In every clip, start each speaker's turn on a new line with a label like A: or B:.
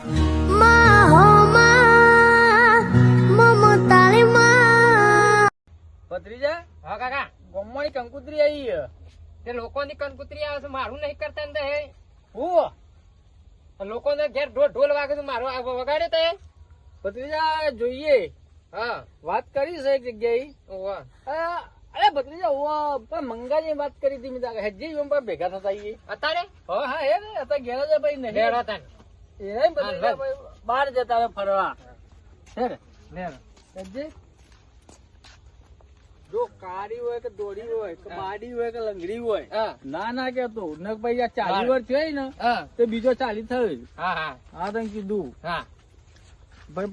A: હો
B: ભત્રીજા
C: હા કાકા.
B: ગોમવાની કંકુતરી આવી
C: તે લોકોની કંકુતરી આવે છે મારું નહીં કરતા ને તે
B: હું.
C: લોકોને ઘેર ઢોલ ઢોલ વાગે છે મારો વગાડે તે
B: ભત્રીજા જોઈએ.
C: હા.
B: વાત કરી છે એક જગ્યાએ. અરે ભત્રીજા પણ મંગાજી વાત કરી હતી મેં હજી ભેગા થતા આઈએ.
C: અત્યારે
B: હા હા એ અત્યારે ઘેર જ ભાઈ નહીં. બહાર જતા ફરવા. છે? જો કાળી હોય કે દોડી હોય કે બાડી હોય કે લંગડી હોય
C: હા.
B: ના ના કેતો ને ભાઈ આ ચાલી વર્ષ થયો ને તો બીજો ચાલી થયો.
C: હા હા.
B: હા કીધું.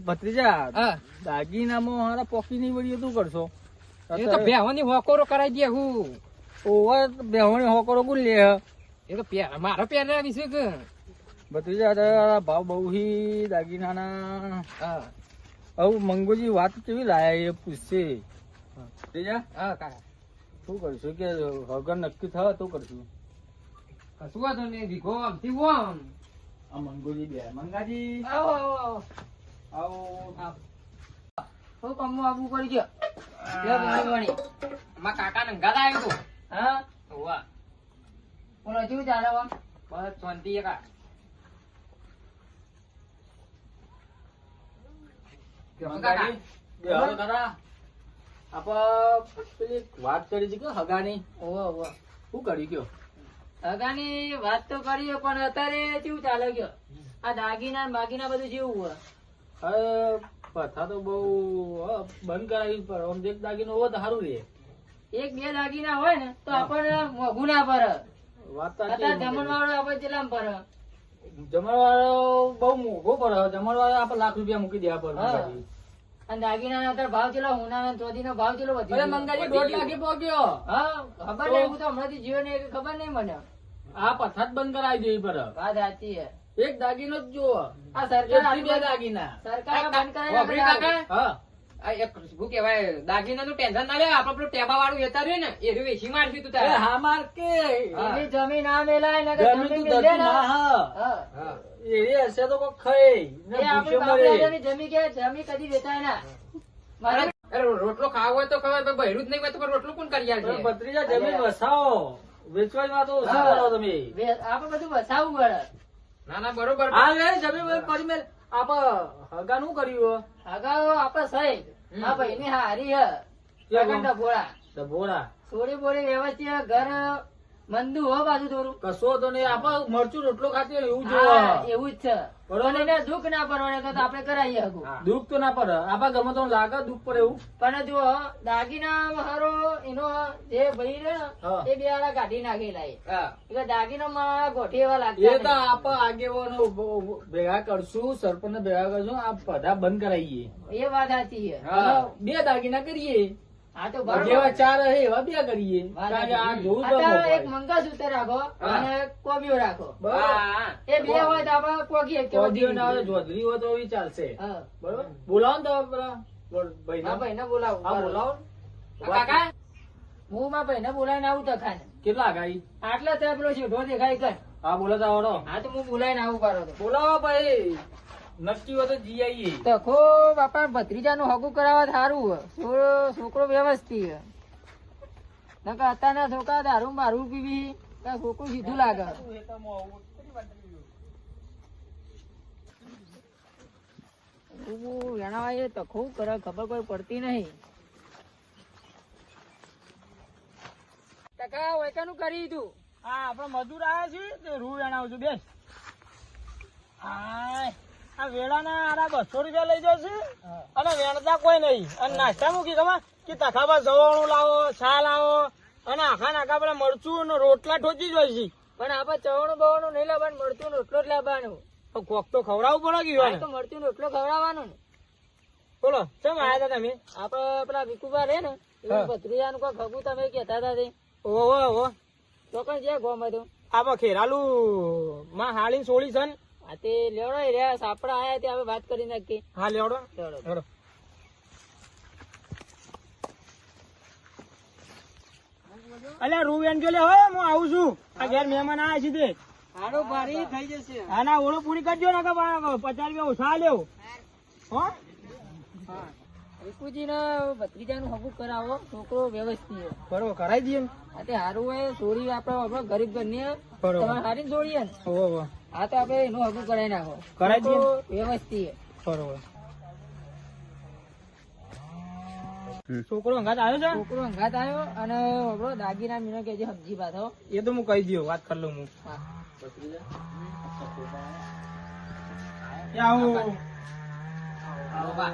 B: ભત્રીજા
C: હા.
B: દાગીનામાં હારા પોકી નહીં વળી તું કરશો?
C: એ તો બેહોની હોકોરો કરાઈ દે હું.
B: ઓવર બેહોણી હોકરો ગુલ લે
C: એ તો મારો પહેરે વિશે કે.
B: ભત્રીજા તારા ભાવ બહુ હી દાગીનાના.
C: હા.
B: હવે મંગોજી વાત કેવી લાયા એ પૂછશે? ભત્રીજા?
C: હા કાકા.
B: શું કરશું? કે હગર નક્કી થવા તો કરશું.
C: કશું વાંધો નહીં ભીખો આમથી ઓમ
B: આ મંગોજી બે. મંગાજી.
C: આવો આવો આવો.
B: આવો.
C: શું કમો આવું કરી ગયો? લે ભાઈ માં કાકા ને ગાતા આવ્યું હા? વાહ બોલો શું ચાલે આમ બસ શાંતિ એકા
B: મંગાજી બે હવે ખરા આપા પેલી વાત કરી કે હગાની શું કરી ગયો
C: હગાની વાત તો કરી પણ અત્યારે કેવું ચાલે ગયો આ દાગીના બાગીના બધું જેવું હોય.
B: હવે પથા તો બહુ બંધ કરાવી પર આમ એક દાગીનો હોય તો સારું રે
C: એક બે દાગીના હોય ને તો આપણને મોઘું ના
B: પર
C: અત્યારે જમણવાળો આપણે કેટલામાં પડે.
B: જમણવાળો બહુ મોંઘો પડે જમણવાળો આપણે લાખ રૂપિયા મૂકી દેવા પડે
C: અને દાગીના અત્યારે ભાવ ચેલો હુના ચોધી નો ભાવ ચેલો વધી
B: મંગાજી દોઢ લાખે પહોંચ્યો.
C: હા ખબર નહીં હું તો હમણાંથી જીવો ને ખબર નહીં મને.
B: આ પથા બંધ કરાવી દે પર.
C: વાત સાચી છે.
B: એક દાગીનો જ જુઓ.
C: આ સરકાર
B: બે દાગીના.
C: સરકાર બંધ કરાવી
D: શું કેવાય દાગીનાનું ટેન્શન ના લે આપડે પેલું ટેબા વાળું વેચાર રહ્યું ને એ વેચી મારશું તું તારે.
B: હા માર કે
C: એવી જમીન આ મેલાય ને
B: જમીન તું
C: ને.
B: હા. હશે તો
C: કે જમીન કદી વેચાય ના. મારા
D: રોટલો ખાવો હોય તો ખબર બહેરું જ નહીં હોય તો રોટલો કોણ કરી
B: પણ
D: આલશે?
B: ભત્રીજા જમીન વસાવો. વેચવાની વાતો શું કરો તમે?
C: આપડે આપણે બધું વસાવવું પડે.
D: ના ના બરોબર.
B: હા જમીન વસાવી પડી મેલ. આપ હગા નું કર્યું
C: હગા આપ સહી
D: હા
C: આ ભાઈ ની હારી હ. ભોળા.
B: ડભોરા
C: થોડી બોડી વ્યવસ્થિત ઘર મંદુ હો બાજુ થોડું
B: કશો તો નહીં આપ મરચું રોટલો ખાતી એવું જો
C: એવું જ છે.
B: બરોબર.
C: એને દુઃખ ના પડવાને તો આપણે કરાવીએ
D: હકું.
B: દુઃખ તો ના પડે. આપા ગમે તો લાગે દુઃખ પડે એવું.
C: પણ જો દાગીના હારો એનો જે ભાઈ ને એ બે વાળા કાઢી નાખેલા. એટલે દાગીના માં ગોઠી એવા લાગે
B: એ તો. આપ આગેવાનો ભેગા કરશું સરપંચ ને ભેગા કરશું આ બધા બંધ કરાવીએ
C: એ વાત સાચી
B: હા, બે દાગીના કરીએ.
C: હા તો
B: જેવા ચાર હે એવા બે કરીએ.
C: વાત
B: કારણ કે આ જોવું
C: એક મંગળસૂત્ર રાખો અને કોબીઓ રાખો. એ બે હોય તો આપણે પોગીએ કે
B: ચોધરીઓ ના હોય, જોધરી હોય તો ચાલશે બરોબર? બોલાવો ને તો પેલા બોલ-
C: ભાઈ ને બોલાવું.
B: હા બોલાવો
D: કાકા.
C: હું માં ભાઈ ને બોલાવીને આવું તો ખાને.
B: કેટલા ગાઈ
C: આટલા ત્યાં પેલો શેઠો દેખાય કર
B: હા બોલાતા આવડો.
C: હા તો હું બોલાવીને આવું કરો
B: બોલાવો ભાઈ. નક્કી હોય તો જી આવીએ
C: તખો બાપા હગું કરાવવા સારું છોકરો વ્યવસ્થિત હે. અત્યારના છોકરા દારૂ મારું પીવી. છોકરું સીધું લાગે. એના એ તખો કરે ખબર કોઈ પડતી નહીં. ટકા વૈકાનું કરી તું
B: હા આપડે મજૂર આયા છીએ. તે રૂ છું બેસ. હાય, આ વેળાના આરા બસો રૂપિયા લઈ જશે? અને વેણતા કોઈ નહીં. અને નાસ્તા મૂકી ખબર? કે તખાબા જવાણું લાવો છા લાવો. અને આખા નાખા પેલા મરચું રોટલા ઠોચી જ હોય છે.
C: પણ આપણે ચવણું બવણું નહીં લાવવાનું મરચું રોટલો જ લાવવાનું.
B: કોક તો ખવડાવવું પડે કે
C: આ તો મરચું રોટલો ખવડાવવાનો ને.
B: બોલો ચમ આયા હતા તમે?
C: આપડે પેલા વિકુબા રે ને કોઈ ખગું તમે કેતા હતા તે.
B: ઓહો ઓહો.
C: તો કઈ જ્યાં ગોમ હતું.
B: આમાં ખેરાલું માં હાળી સોળી છે ને.
C: આ તે લેવડો એ રહ્યા સાપડા આયા તે હવે વાત કરી નાખી
B: હા લેવડો.
C: લેવડો.
B: લેવડો. અલ્યા રૂ વેણ જો લે હવે હું આવું છું. આ ઘેર મહેમાન આયા છે તે.
C: હાડો ભારી થઈ જશે.
E: હા ના ઓળો પૂરી કરજો ને પચાસ રૂપિયા ઓછા લેવો. હો?
C: વિકુજી ને ભત્રીજા નું હગું કરાવો છોકરો વ્યવસ્થિત
E: બરોબર કરાવી દઈએ ને.
C: હારું હોય ચોરી આપડે ગરીબ
E: ઘર
C: ને સારી જોડીએ ને. આ તો આપડે એનું હગું કરાવી નાખો.
E: કરાવી દઈએ
C: વ્યવસ્થિત.
E: બરોબર. છોકરો અંગાત આવ્યો છે?
C: છોકરો અંગાત આવ્યો અને આપણો દાગીના મીનો કે જે હબજી બાથો
E: એ તો હું કહી દઉં વાત કરી લઉં હું.
C: હા.
E: એ આવો.
D: આવો. બા.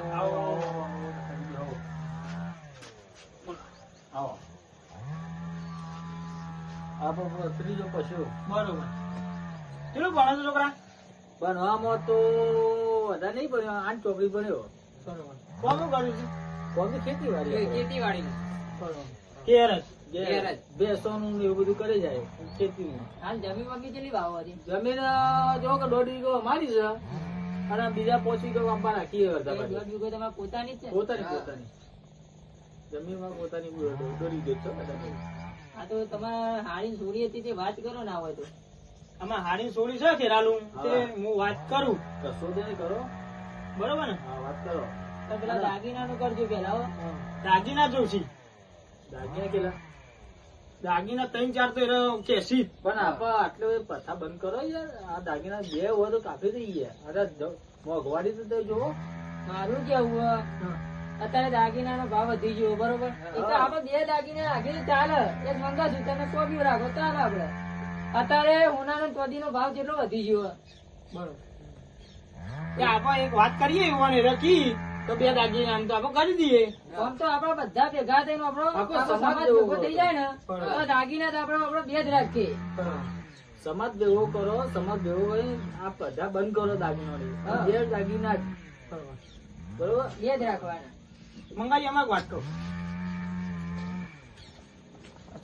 E: ત્રીજો પશુ. બરોબર. કેટલું ભણો છો છોકરા?
B: ભણવામાં તો વધારે નહીં ભણ્યો આઠ ચોકડી ભણ્યો
E: કોનું કર્યું છે?
D: એ
B: ખેતીવાડી
E: કેરસ.
B: ને એવું બધું કરે જાય ખેતી
C: હાલ જમીનમાં કેટલી વાવો હતી?
B: જમીન જો કે દોઢ વીઘો અમારી છે. અને બીજા પાંચ વીઘો આંબા નાખીએ.
C: દોઢ વીઘો તમારે પોતાની છે?
B: પોતાની પોતાની. જમીનમાં પોતાની દોઢ દોઢ વીઘો છે.
C: આ તો તમારે હારી સોરી હતી તે વાત કરો ના હોય તો.
E: આમાં હાડી સોરી છે ખેરાલું તે
B: હા.
E: હું વાત કરું.
B: કશો તે કરો.
E: બરોબર ને?
B: હા વાત કરો.
C: તો પેલા દાગીના નું કરજો પેલા હો.
E: દાગીના જોશી.
B: દાગીના કેલા
E: દાગીના ત્રણ ચાર તો એનો કેસી.
B: પણ આપા આટલો પથા બંધ કરો યાર. આ દાગીના બે હોય તો કાફી થઈ ગયા. અરે મોઘવાડી તો જો જોવો
C: મારું કેવું અત્યારે દાગીના નો ભાવ વધી ગયો બરોબર? એ તો આપડે બે દાગીના રાખીને ચાલે. એક મંગાશું તમે કોબી રાખો ચાલે આપડે. અત્યારે હોના નો ચોદી નો ભાવ કેટલો વધી ગયો.
E: બરોબર. આપણે એક વાત કરીએ યુવાને રખી તો બે દાગીના આમ તો આપણે કરી દઈએ.
C: આમ તો આપડે બધા ભેગા થઈને આપણો
B: સમાજ
C: ભેગો થઈ જાય ને તો દાગીના તો આપડે આપડે બે જ રાખીએ.
B: સમાજ ભેગો કરો સમાજ ભેગો કરી આ બધા બંધ કરો દાગીનો. બે દાગીના બરોબર.
C: બે જ રાખવાના.
E: મંગાજી અમારે વાત કરો.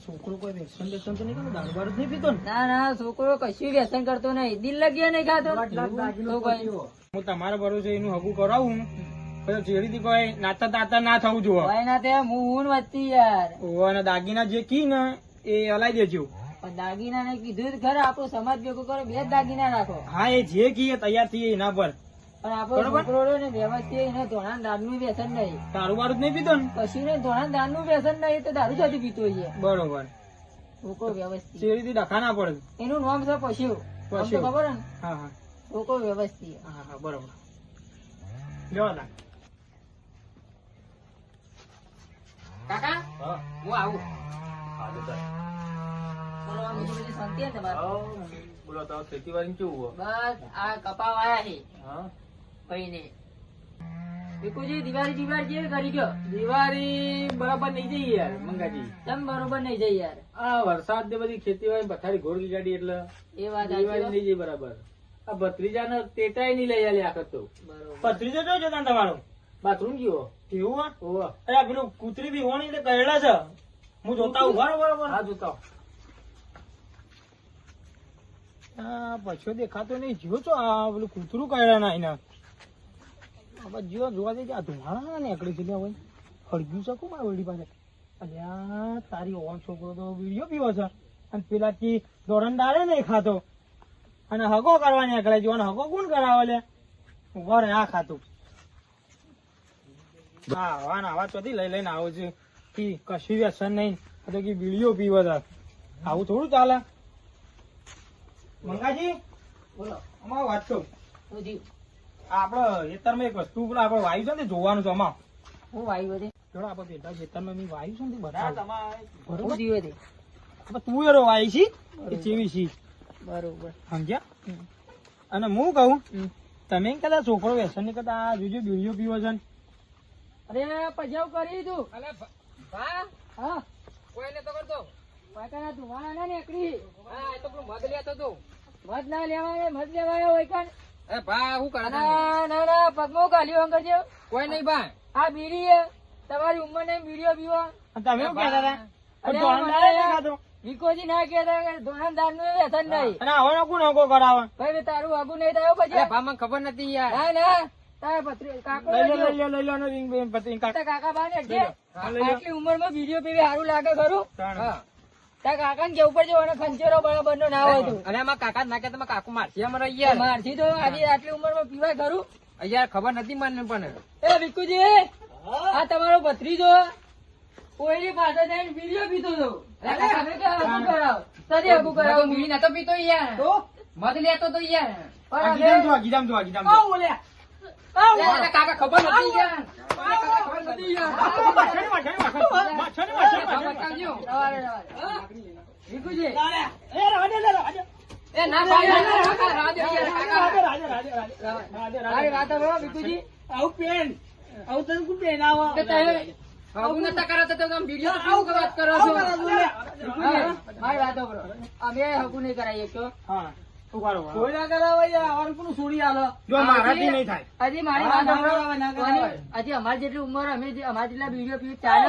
E: છોકરો કોઈ વ્યસન વ્યસન તો નહીં કરે દારૂ બારૂ નહીં પીતો ના?
C: ના છોકરો કશું વ્યસન કરતો નહીં. દિલ લગીએ નહીં ખાતો.
E: હું તમારા ભરોસે એનું હગું કરાવું. પછી કોઈ નાતા તાતા ના થવું જોવે.
C: ભાઈ ના તે હું ઊન વધતી યાર.
E: ઓવે દાગીના જે કી ને એ હલાઈ દેજો.
C: પણ દાગીના ને કીધું જ ખરા આપણો સમાજ ભેગો કરો બે જ દાગીના રાખો.
E: હા એ જે કી તૈયાર થઈએ એના પર.
C: પણ આપણો છોકરો રહ્યો ને વ્યવસ્થિત એને ધોળા દારૂ વ્યસન નહીં.
E: દારૂ બારૂ નહીં પીતો ને?
C: કશું ને ધોળા દારૂ વ્યસન નહીં તો દારૂ જતી પીતો છે
E: બરોબર.
C: છોકરો વ્યવસ્થિત.
E: ચેડીથી ડખા ના પડે?
C: એનું નામ છે પશુ.
E: પશુ.
C: ખબર ને?
E: હા હા.
C: છોકરો વ્યવસ્થિત.
E: હા હા બરોબર. જવા દા.
D: કાકા
B: હું.
D: આવું.
B: હા, તો ચાલ.
C: બોલો આમ બીજી બધી શાંતિ હે ને તમારે?
B: હા, બોલો તો ખેતીવાડી કેવું
C: બસ આ કપા વાયા છે
B: હા?
C: ભાઈને વિકુજી દિવાળી દિવાળી જેવી કરી ગયો.
B: દિવાળી બરાબર નહીં જઈ યાર મંગાજી.
C: તમ બરોબર નહીં જઈ યાર.
B: આ વરસાદ ને બધી ખેતીવાડી પથારી ઘોર ગાડી એટલે
C: એ વાત
B: દિવાળી નહીં જઈ બરાબર. આ ભત્રીજા ને ટેટાય નહીં લઈ આલી આખત તો.
E: જતો જતા તમારો
B: બાથરૂમ ગયો.
E: એવું હે? અરે આ પેલું કૂતરી બી હોણી એટલે કહેલા છે. હું જોતા ઊભા રહો બરોબર
B: હા જોતા
E: પછી દેખાતો નહીં. જો છો આ પેલું કૂતરું કરેલા ના એના. આમાં જો જોવા કે આ ધુમાડા નીકળે છે ભાઈ. હળગ્યું છે કોણ આ વળી પાસે અલ્યા તારી ઓન છોકરો તો વીડિયો પીવો છે. અને પેલા કી દોડન ડાળે નહીં ખાતો. અને હગો કરવા નીકળે જો અને હગો કોણ કરાવે લે વર આ ખાતું. હા ને આવા ચોથી લઈ લઈને આવું છે. કે કશું વ્યસન નહીં. આ તો કે વીડિયો પીવો છે. આવું થોડું ચાલે. મંગાજી,
C: બોલો.
E: અમારો વાત કહું આપડે ખેતરમાં એક વસ્તુ આપડે વાયુ છે ને જોવાનું છે આમાં.
C: હું વાયુ હતી.
E: જોડો આપડે પેલા ખેતરમાં મેં વાયુ છે ને બરોબર. તું એરો વાય છી? એ છી?
C: બરોબર.
E: સમજ્યા? અને હું કહું તમે કદાચ છોકરો વ્યસનની કદાચ આ જોજો બીડીઓ પીવો છે
C: અરે પજાવ કરી તું.
D: અલે ભા-
C: હા.
D: કોઈને તો કરતો
C: વાયકાના ધુમાડા ના નીકળી.
D: હા એ તો પેલું મધ લેતો તો.
C: મધ ના લેવાય મધ લેવાય હોય કાન
D: એ ભા હું કરે
C: ના ના ના પગમો ગાલ્યો અંકલ
D: કોઈ નહીં ભા
C: આ બીડી તમારી ઉંમર ને બીડીઓ પીવો
E: તમે શું કહેતા હતા.
C: વિકોજી ના કહેતા કે ધોરણદારનું વ્યસન નહીં.
E: અને આવવાનો કોણ હગો કરાવે?
C: ભાઈ તારું આગુ નહીં થયો પછી.
D: ભા મને ખબર નથી યાર.
C: ના ના પત્રી કાકો
E: બા ને.
C: આટલી ઉંમરમાં વીડિયો પીવી સારું લાગે ખરું?
E: ત્રણ.
D: હા
C: તાર કેવું પડશે ઓને ખંચેરો બરાબર નો ના હોય તું.
D: અને એમાં કાકા ના કહેતા કાકુ મારશે અમારે યાર
C: મારથી તો આજે આટલી ઉંમરમાં પીવાય ખરું
D: યાર ખબર નથી મને પણ.
C: એ વિકુજી આ તમારો ભત્રીજો. કોઈની પાસે જઈને બીડીઓ પીતો હતો અરે તમે કરાવો. તને હગું
D: મેં તો
C: કરાવો
D: બીડી નતો પીતો યાર મત લેતો તો યાર
E: ગીધામ
C: હવે-
E: ગીધામ જો ગીધામ
D: કાકા ખબર નથી નથી
E: એ
D: ના ભાઈ
E: આવું પેન. આવું તને પેન આવો?
D: નતા તો તમે વીડિયો શું વાત કરો છો?
C: મારી વાત સાંભળો. અમે હકુ નહીં કરાવીએ
E: હા. રહો.
B: કોઈ ના કરાવે કોનું છોડી આલો
E: જો મારાથી નહીં થાય
C: હજી મારી વાત સાંભળો. હજી અમારી જેટલી ઉંમર અમે અમારા જેટલા ચાલે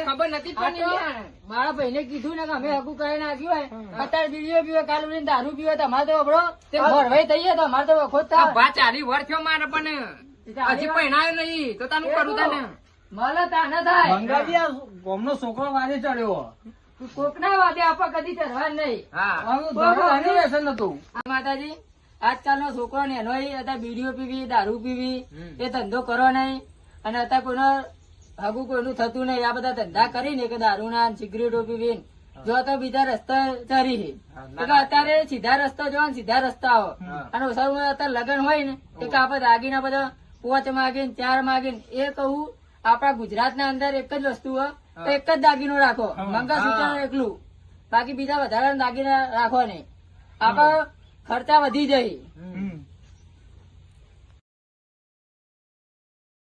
D: ખબર નથી
C: મારા ભાઈને કીધું ને કે અમે હગું કરી નાખ્યું હોય અત્યારે બીડીઓ પીવે કાલ ઉઠીને દારૂ પીવે તમારે અમારે તો તે ભરવાઈ થઈએ તો અમારે તો વખો થાય
D: ચાલી વર મારે પણ હજી પહેણાયો નહીં તો તારું કરું તને
C: મળે તા ના થાય.
B: મંગાજી ગોમનો છોકરો વાજે ચડ્યો.
C: કોકના વાદે કદી ચડવા નહીં.
B: વ્યસન
C: માતાજી આજકાલનો છોકરો ને એનો અત્યારે બીડીઓ પીવી દારૂ પીવી એ ધંધો કરો નહીં. અને અત્યારે કોઈનો હગું કોઈનું થતું નહીં. આ બધા ધંધા કરીને કે દારૂ ના સિગરેટો પીવી ને. જો તો બીજા રસ્તા ચરી અત્યારે સીધા રસ્તા જો સીધા રસ્તા આવો. અને અત્યારે લગ્ન હોય ને એક આપડે દાગીના બધા પોચ માગીને ચાર માગીને એ કહું આપણા ગુજરાતના અંદર એક જ વસ્તુ તો એક જ દાગીનો રાખો. મંગળસૂત્ર એકલું. બાકી બીજા વધારે દાગીના રાખો નહીં. આપણા ખર્ચા વધી જાય.